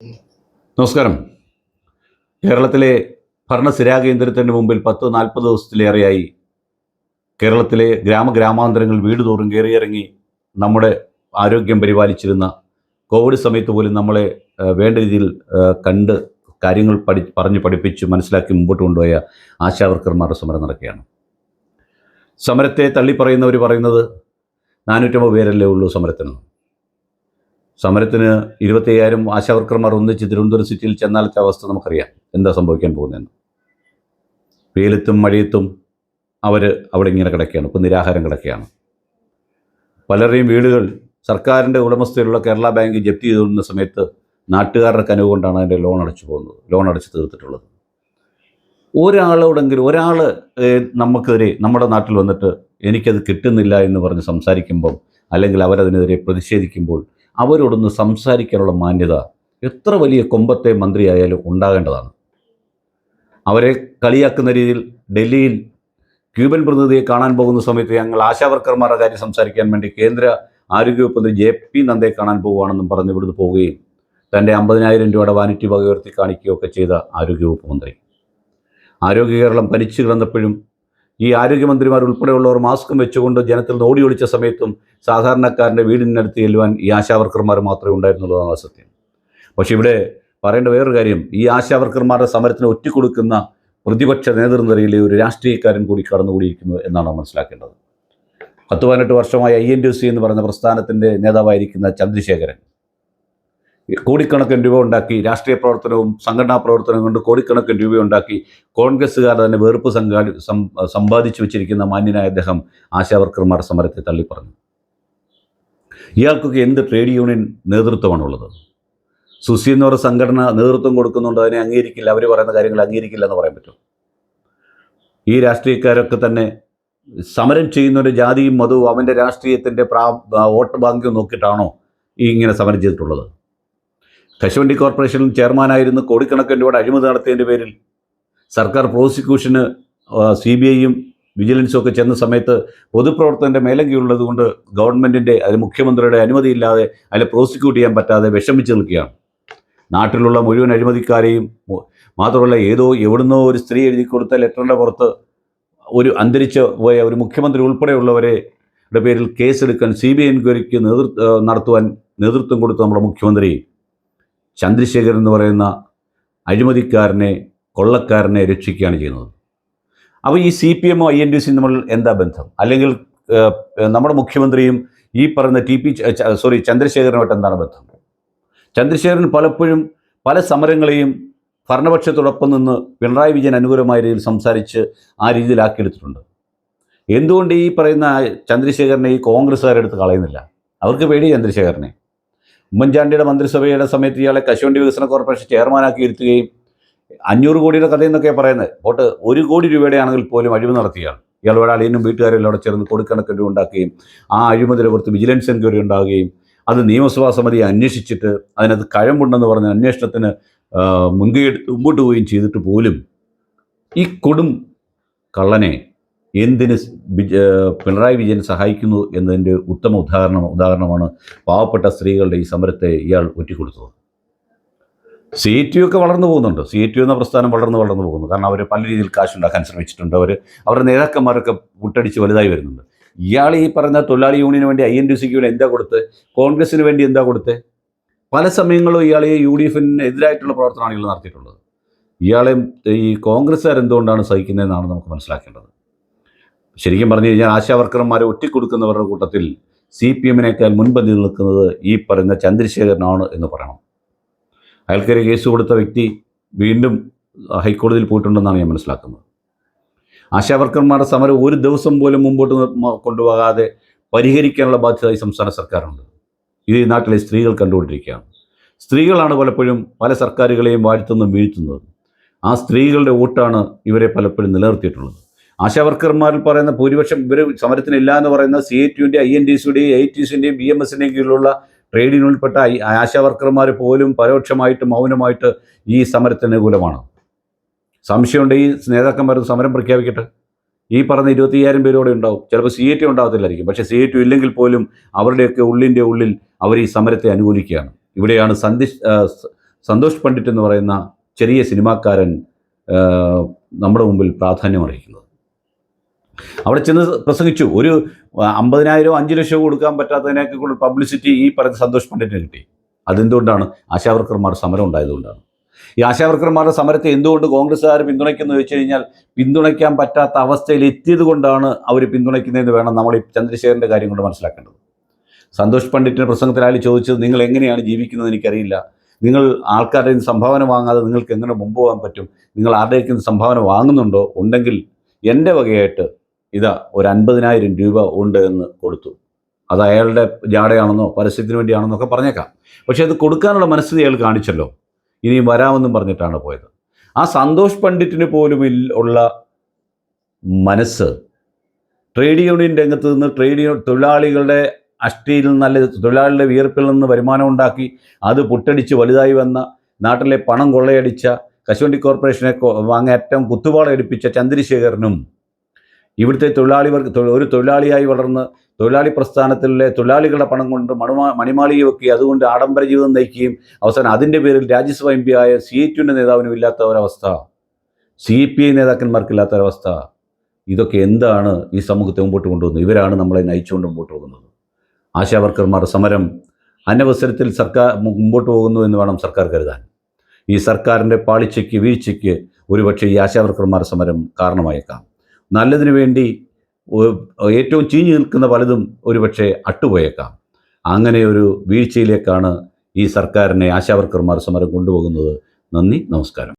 നമസ്കാരം. കേരളത്തിലെ ഭരണ കേന്ദ്രത്തിന് മുമ്പിൽ പത്ത് നാൽപ്പത് ദിവസത്തിലേറെയായി കേരളത്തിലെ ഗ്രാമഗ്രാമാന്തരങ്ങൾ വീട് തോറും കയറിയിറങ്ങി നമ്മുടെ ആരോഗ്യം പരിപാലിച്ചിരുന്ന കോവിഡ് സമയത്ത് പോലും നമ്മളെ വേണ്ട രീതിയിൽ കണ്ട് കാര്യങ്ങൾ പഠി പറഞ്ഞ് പഠിപ്പിച്ച് മനസ്സിലാക്കി മുമ്പോട്ട് കൊണ്ടുപോയ ആശാവർക്കർമാരുടെ സമരം നടക്കുകയാണ്. സമരത്തെ തള്ളിപ്പറയുന്നവർ പറയുന്നത് നാനൂറ്റമ്പത് പേരല്ലേ ഉള്ളൂ സമരത്തിന്. സമരത്തിന് ഇരുപത്തയ്യായിരം ആശാവർക്കർമാർ ഒന്നിച്ച് തിരുവനന്തപുരം സിറ്റിയിൽ ചെന്നാലത്തെ അവസ്ഥ നമുക്കറിയാം. എന്താ സംഭവിക്കാൻ പോകുന്നതെന്ന്. വെയിലത്തും മഴയത്തും അവർ അവിടെ ഇങ്ങനെ കിടക്കുകയാണ്. ഇപ്പം നിരാഹാരം കിടക്കുകയാണ്. പലരുടെയും വീടുകൾ സർക്കാരിന്റെ ഉടമസ്ഥയിലുള്ള കേരള ബാങ്ക് ജപ്തി ചെയ്തുകൊണ്ടിരുന്ന സമയത്ത് നാട്ടുകാരുടെ കനവ് കൊണ്ടാണ് അതിന്റെ ലോൺ അടച്ചു പോകുന്നത്. ലോൺ അടച്ച് തീർത്തിട്ടുള്ളത്. ഒരാളോടെങ്കിലും ഒരാൾ നമുക്കെതിരെ നമ്മുടെ നാട്ടിൽ വന്നിട്ട് എനിക്കത് കിട്ടുന്നില്ല എന്ന് പറഞ്ഞ് സംസാരിക്കുമ്പം അല്ലെങ്കിൽ അവരതിനെതിരെ പ്രതിഷേധിക്കുമ്പോൾ അവരോടൊന്ന് സംസാരിക്കാനുള്ള മാന്യത എത്ര വലിയ കൊമ്പത്തെ മന്ത്രിയായാലും ഉണ്ടാകേണ്ടതാണ്. അവരെ കളിയാക്കുന്ന രീതിയിൽ ഡൽഹിയിൽ ക്യൂബൻ പ്രതിനിധിയെ കാണാൻ പോകുന്ന സമയത്ത് ഞങ്ങൾ ആശാവർക്കർമാരുടെ കാര്യം സംസാരിക്കാൻ വേണ്ടി കേന്ദ്ര ആരോഗ്യവകുപ്പ് മന്ത്രി ജെ പി നന്ദയെ കാണാൻ പോവുകയാണെന്നും പറഞ്ഞ് ഇവിടുന്ന് പോവുകയും തന്റെ അമ്പതിനായിരം രൂപയുടെ വാനിറ്റി വക ഉയർത്തി കാണിക്കുകയൊക്കെ ചെയ്ത ആരോഗ്യവകുപ്പ് മന്ത്രി. ആരോഗ്യ കേരളം പനിച്ചു കിടന്നപ്പോഴും ഈ ആരോഗ്യമന്ത്രിമാർ ഉൾപ്പെടെയുള്ളവർ മാസ്കും വെച്ചുകൊണ്ട് ജനത്തിൽ ഓടി ഒളിച്ച സമയത്തും സാധാരണക്കാരന്റെ വീടിനടുത്ത് ചെല്ലുവാൻ ഈ ആശാവർക്കർമാർ മാത്രമേ ഉണ്ടായിരുന്നുള്ളതാണ് സത്യം പക്ഷേ ഇവിടെ പറയേണ്ട വേറൊരു കാര്യം ഈ ആശാവർക്കർമാരുടെ സമരത്തിന് ഒറ്റിക്കൊടുക്കുന്ന പ്രതിപക്ഷ നേതൃനിരയിലെ ഒരു രാഷ്ട്രീയക്കാരൻ കൂടി കടന്നുകൂടിയിരിക്കുന്നു എന്നാണ് മനസ്സിലാക്കേണ്ടത്. പത്ത് പതിനെട്ട് വർഷമായി ഐ എൻ ഡി സി എന്ന് പറയുന്ന പ്രസ്ഥാനത്തിന്റെ നേതാവായിരിക്കുന്ന ചന്ദ്രശേഖരൻ കോടിക്കണക്കിന് രൂപ ഉണ്ടാക്കി രാഷ്ട്രീയ പ്രവർത്തനവും സംഘടനാ പ്രവർത്തനവും കൊണ്ട് കോടിക്കണക്കിന് രൂപ ഉണ്ടാക്കി കോൺഗ്രസ്സുകാർ തന്നെ വെറുപ്പ് സംഘാടി സം- സമ്പാദിച്ചു വെച്ചിരിക്കുന്ന മാന്യനായ അദ്ദേഹം ആശാവർക്കർമാർ സമരത്തെ തള്ളിപ്പറഞ്ഞു. ഇയാൾക്കൊക്കെ എന്ത് ട്രേഡ് യൂണിയൻ നേതൃത്വമാണുള്ളത്? സുസി എന്ന് പറയുന്ന സംഘടന നേതൃത്വം കൊടുക്കുന്നുണ്ട് അതിനെ അംഗീകരിക്കില്ല അവർ പറയുന്ന കാര്യങ്ങൾ അംഗീകരിക്കില്ല എന്ന് പറയാൻ പറ്റും ഈ രാഷ്ട്രീയക്കാരൊക്കെ തന്നെ സമരം ചെയ്യുന്നവരുടെ ജാതിയും മതവും അവന്റെ രാഷ്ട്രീയത്തിന്റെ പ്രാ വോട്ട് ബാങ്കും നോക്കിയിട്ടാണോ ഈ ഇങ്ങനെ സമരം ചെയ്തിട്ടുള്ളത്? കശുവണ്ടി കോർപ്പറേഷനിൽ ചെയർമാനായിരുന്ന കോടിക്കണക്കിന് രൂപയുടെ അഴിമതി നടത്തിയതിന്റെ പേരിൽ സർക്കാർ പ്രോസിക്യൂഷന് സി ബി ഐയും വിജിലൻസും ഒക്കെ ചെന്ന സമയത്ത് പൊതുപ്രവർത്തകന്റെ മേലങ്കിയുള്ളത് കൊണ്ട് ഗവൺമെന്റിന്റെ അതിന് മുഖ്യമന്ത്രിയുടെ അനുമതിയില്ലാതെ അതിൽ പ്രോസിക്യൂട്ട് ചെയ്യാൻ പറ്റാതെ വിഷമിച്ച് നിൽക്കുകയാണ്. നാട്ടിലുള്ള മുഴുവൻ അഴിമതിക്കാരെയും മാത്രമല്ല ഏതോ എവിടുന്നോ ഒരു സ്ത്രീ എഴുതി കൊടുത്ത ലെറ്ററിന്റെ പുറത്ത് ഒരു അന്തരിച്ച് പോയ ഒരു മുഖ്യമന്ത്രി ഉൾപ്പെടെയുള്ളവരെ പേരിൽ കേസെടുക്കാൻ സി ബി ഐ എൻക്വയറിക്ക് നേതൃത്വം നടത്തുവാൻ നേതൃത്വം കൊടുത്ത നമ്മുടെ മുഖ്യമന്ത്രി ചന്ദ്രശേഖരൻ എന്ന് പറയുന്ന അഴിമതിക്കാരനെ കൊള്ളക്കാരനെ രക്ഷിക്കുകയാണ് ചെയ്യുന്നത്. അപ്പോൾ ഈ സി പി എമ്മോ ഐ എൻ ഡി സിയും തമ്മിൽ എന്താ ബന്ധം? അല്ലെങ്കിൽ നമ്മുടെ മുഖ്യമന്ത്രിയും ഈ പറയുന്ന ടി പി സോറി ചന്ദ്രശേഖരനുമായിട്ട് എന്താണ് ബന്ധം? ചന്ദ്രശേഖരൻ പലപ്പോഴും പല സമരങ്ങളെയും ഭരണപക്ഷത്തോടൊപ്പം നിന്ന് പിണറായി വിജയൻ അനുകൂലമായ രീതിയിൽ സംസാരിച്ച് ആ രീതിയിലാക്കിയെടുത്തിട്ടുണ്ട് എന്തുകൊണ്ട് ഈ പറയുന്ന ചന്ദ്രശേഖരനെ ഈ കോൺഗ്രസ്സുകാരെടുത്ത് കളയുന്നില്ല? അവർക്ക് പേടി ചന്ദ്രശേഖരനെ. ഉമ്മൻചാണ്ടിയുടെ മന്ത്രിസഭയുടെ സമയത്ത് ഇയാളെ കശുവണ്ടി വികസന കോർപ്പറേഷൻ ചെയർമാനാക്കി ഇരുത്തുകയും അഞ്ഞൂറ് കോടിയുടെ കഥയെന്നൊക്കെ പറയുന്നത്. പോട്ട് ഒരു കോടി രൂപയുടെ ആണെങ്കിൽ പോലും അഴിമതി നടത്തിയാണ് ഇയാളുടെ അളിയനും വീട്ടുകാരെല്ലാം അവിടെ ചേർന്ന് കോടിക്കണക്കിന് ഉണ്ടാക്കുകയും ആ അഴിമതിയെ കുറിച്ച് വിജിലൻസ് എൻക്വയറി ഉണ്ടാകുകയും അത് നിയമസഭാ സമിതി അന്വേഷിച്ചിട്ട് അതിനകത്ത് കഴമ്പുണ്ടെന്ന് പറഞ്ഞ് അന്വേഷണത്തിന് മുൻകൈ മുമ്പോട്ട് പോവുകയും ചെയ്തിട്ട് പോലും ഈ കൊടും കള്ളനെ എന്തിന് പിണറായി വിജയൻ സഹായിക്കുന്നു എന്നതിന്റെ ഉത്തമ ഉദാഹരണം ഉദാഹരണമാണ് പാവപ്പെട്ട സ്ത്രീകളുടെ ഈ സമരത്തെ ഇയാൾ ഒറ്റിക്കൊടുത്തത് സി ടി ഒക്കെ വളർന്നു പോകുന്നുണ്ട്. സി ടി എന്ന പ്രസ്ഥാനം വളർന്ന് വളർന്നു പോകുന്നു. കാരണം അവർ പല രീതിയിൽ കാശുണ്ടാക്കാൻ ശ്രമിച്ചിട്ടുണ്ട്. അവർ അവരുടെ നേതാക്കന്മാരൊക്കെ മുട്ടടിച്ച് വലുതായി വരുന്നുണ്ട്. ഇയാൾ ഈ പറഞ്ഞ തൊഴിലാളി യൂണിയന് വേണ്ടി ഐ എൻ ഡി സിക്ക് വേണ്ടി എന്താ കൊടുത്ത്? കോൺഗ്രസിന് വേണ്ടി എന്താ കൊടുത്ത്? പല സമയങ്ങളും ഇയാൾ ഈ യു ഡി എഫിന് എതിരായിട്ടുള്ള പ്രവർത്തനമാണ് ഇയാൾ നടത്തിയിട്ടുള്ളത്. ഇയാളെ ഈ കോൺഗ്രസ്സുകാർ എന്തുകൊണ്ടാണ് സഹിക്കുന്നതെന്നാണ് നമുക്ക് മനസ്സിലാക്കേണ്ടത്. ശരിക്കും പറഞ്ഞു കഴിഞ്ഞാൽ ആശാവർക്കർമാരെ ഒറ്റിക്കൊടുക്കുന്നവരുടെ കൂട്ടത്തിൽ സി പി എമ്മിനേക്കാൾ മുൻപന്തി നിൽക്കുന്നത് ഈ പറയുന്ന ചന്ദ്രശേഖരനാണ് എന്ന് പറയണം. അയാൾക്കൊരു കേസ് കൊടുത്ത വ്യക്തി വീണ്ടും ഹൈക്കോടതിയിൽ പോയിട്ടുണ്ടെന്നാണ് ഞാൻ മനസ്സിലാക്കുന്നത്. ആശാവർക്കർമാരുടെ സമരം ഒരു ദിവസം പോലും മുമ്പോട്ട് കൊണ്ടുപോകാതെ പരിഹരിക്കാനുള്ള ബാധ്യത ഈ സംസ്ഥാന സർക്കാരുണ്ട്. ഇത് ഈ നാട്ടിലെ സ്ത്രീകൾ കണ്ടുകൊണ്ടിരിക്കുകയാണ്. സ്ത്രീകളാണ് പലപ്പോഴും പല സർക്കാരുകളെയും വാഴ്ത്തുന്നതും വീഴ്ത്തുന്നതും. ആ സ്ത്രീകളുടെ വോട്ടാണ് ഇവരെ പലപ്പോഴും നിലനിർത്തിയിട്ടുള്ളത്. ആശാവർക്കർമാരിൽ പറയുന്ന ഭൂരിപക്ഷം ഇവർ സമരത്തിനില്ല എന്ന് പറയുന്ന സി എ ടിയുടെ ഐ എൻ ഡി സിയുടെയും ഐ ടി സിന്റെയും ബി എം എസിന്റെയും കീഴിലുള്ള ട്രേഡ് യൂണിയനിൽപ്പെട്ട ഐ- ആശാവർക്കർമാർ പോലും പരോക്ഷമായിട്ട് മൗനമായിട്ട് ഈ സമരത്തിന് അനുകൂലമാണ് സംശയമുണ്ട് ഈ നേതാക്കന്മാർ സമരം പ്രഖ്യാപിക്കട്ടെ? ഈ പറഞ്ഞ ഇരുപത്തിയ്യായിരം പേരോടെ ഉണ്ടാവും. ചിലപ്പോൾ സി എ ടി ഉണ്ടാകത്തില്ലായിരിക്കും. പക്ഷേ സി എ ടി ഇല്ലെങ്കിൽ പോലും അവരുടെയൊക്കെ ഉള്ളിന്റെ ഉള്ളിൽ അവർ ഈ സമരത്തെ അനുകൂലിക്കുകയാണ്. ഇവിടെയാണ് സന്ദി സന്തോഷ് പണ്ഡിറ്റ് എന്ന് പറയുന്ന ചെറിയ സിനിമാക്കാരൻ നമ്മുടെ മുമ്പിൽ പ്രാധാന്യം അർഹിക്കുന്നത്. അവിടെ ചെന്ന് പ്രസംഗിച്ചു. ഒരു അമ്പതിനായിരം അഞ്ച് ലക്ഷമോ കൊടുക്കാൻ പറ്റാത്തതിനൊക്കെ കൂടുതൽ പബ്ലിസിറ്റി ഈ പറഞ്ഞ സന്തോഷ് പണ്ഡിറ്റിന് കിട്ടി. അതെന്തുകൊണ്ടാണ്? ആശാവർക്കർമാർ സമരം ഉണ്ടായതുകൊണ്ടാണ്. ഈ ആശാവർക്കർമാരുടെ സമരത്തെ എന്തുകൊണ്ട് കോൺഗ്രസ്സുകാർ പിന്തുണയ്ക്കുന്നു ചോദിച്ചു കഴിഞ്ഞാൽ പിന്തുണയ്ക്കാൻ പറ്റാത്ത അവസ്ഥയിൽ എത്തിയത് കൊണ്ടാണ് അവർ പിന്തുണയ്ക്കുന്നതെന്ന് വേണം നമ്മൾ ഈ ചന്ദ്രശേഖരന്റെ കാര്യം കൊണ്ട് മനസ്സിലാക്കേണ്ടത്. സന്തോഷ് പണ്ഡിറ്റിന്റെ പ്രസംഗത്തിൽ അയാൾ ചോദിച്ചത് നിങ്ങൾ എങ്ങനെയാണ് ജീവിക്കുന്നത് എനിക്കറിയില്ല. നിങ്ങൾ ആൾക്കാരുടെ സംഭാവന വാങ്ങാതെ നിങ്ങൾക്ക് എങ്ങനെ മുമ്പ് പോകാൻ പറ്റും? നിങ്ങൾ ആരുടെയൊക്കെ സംഭാവന വാങ്ങുന്നുണ്ടോ? ഉണ്ടെങ്കിൽ എന്റെ വകയായിട്ട് ഇതാ ഒരു അൻപതിനായിരം രൂപ ഉണ്ട് എന്ന് കൊടുത്തു. അത് അയാളുടെ ജാടയാണെന്നോ പരസ്യത്തിന് വേണ്ടിയാണെന്നോ ഒക്കെ പറഞ്ഞേക്കാം. പക്ഷേ അത് കൊടുക്കാനുള്ള മനസ്സ് അയാൾ കാണിച്ചല്ലോ. ഇനി വരാമെന്നും പറഞ്ഞിട്ടാണ് പോയത്. ആ സന്തോഷ് പണ്ഡിറ്റിന് പോലും ഉള്ള മനസ്സ് ട്രേഡ് യൂണിയൻ രംഗത്ത് നിന്ന് ട്രേഡ് യൂണിയൻ തൊഴിലാളികളുടെ അഷ്ടിയിൽ നല്ല തൊഴിലാളികളുടെ വിയർപ്പിൽ നിന്ന് വരുമാനം ഉണ്ടാക്കി അത് പുട്ടടിച്ച് വലുതായി വന്ന നാട്ടിലെ പണം കൊള്ളയടിച്ച കശുവണ്ടി കോർപ്പറേഷനെ അങ്ങേറ്റം കുത്തുപാള എടുപ്പിച്ച ചന്ദ്രശേഖരനും ഇവിടുത്തെ തൊഴിലാളി വർഗ ഒരു തൊഴിലാളിയായി വളർന്ന് തൊഴിലാളി പ്രസ്ഥാനത്തിലെ തൊഴിലാളികളുടെ പണം കൊണ്ട് മണുമാ മണിമാളിക വെക്കുകയും അതുകൊണ്ട് ആഡംബര ജീവിതം നയിക്കുകയും അവസാനം അതിന്റെ പേരിൽ രാജ്യസഭ എം പി ആയ സി ടുവിന്റെ നേതാവിനും ഇല്ലാത്ത ഒരവസ്ഥ. സി പി ഐ നേതാക്കന്മാർക്കില്ലാത്ത ഒരവസ്ഥ. ഇതൊക്കെ എന്താണ് ഈ സമൂഹത്തെ മുമ്പോട്ട് കൊണ്ടുപോകുന്നത് ഇവരാണ് നമ്മളെ നയിച്ചുകൊണ്ട് മുമ്പോട്ട് പോകുന്നത്. ആശാവർക്കർമാർ സമരം അന്നവസരത്തിൽ സർക്കാർ മുമ്പോട്ട് പോകുന്നു എന്ന് വേണം സർക്കാർ കരുതാൻ. ഈ സർക്കാരിന്റെ പാളിച്ചയ്ക്ക് വീഴ്ചയ്ക്ക് ഒരുപക്ഷെ ഈ ആശാവർക്കർമാർ സമരം കാരണമായേക്കാം. നല്ലതിനു വേണ്ടി ഏറ്റവും ചീഞ്ഞു നിൽക്കുന്ന പലതും ഒരുപക്ഷെ അട്ടുപോയേക്കാം. അങ്ങനെ ഒരു വീഴ്ചയിലേക്കാണ് ഈ സർക്കാരിനെ ആശാവർക്കർമാർ സമരം കൊണ്ടുപോകുന്നത്. നന്ദി നമസ്കാരം.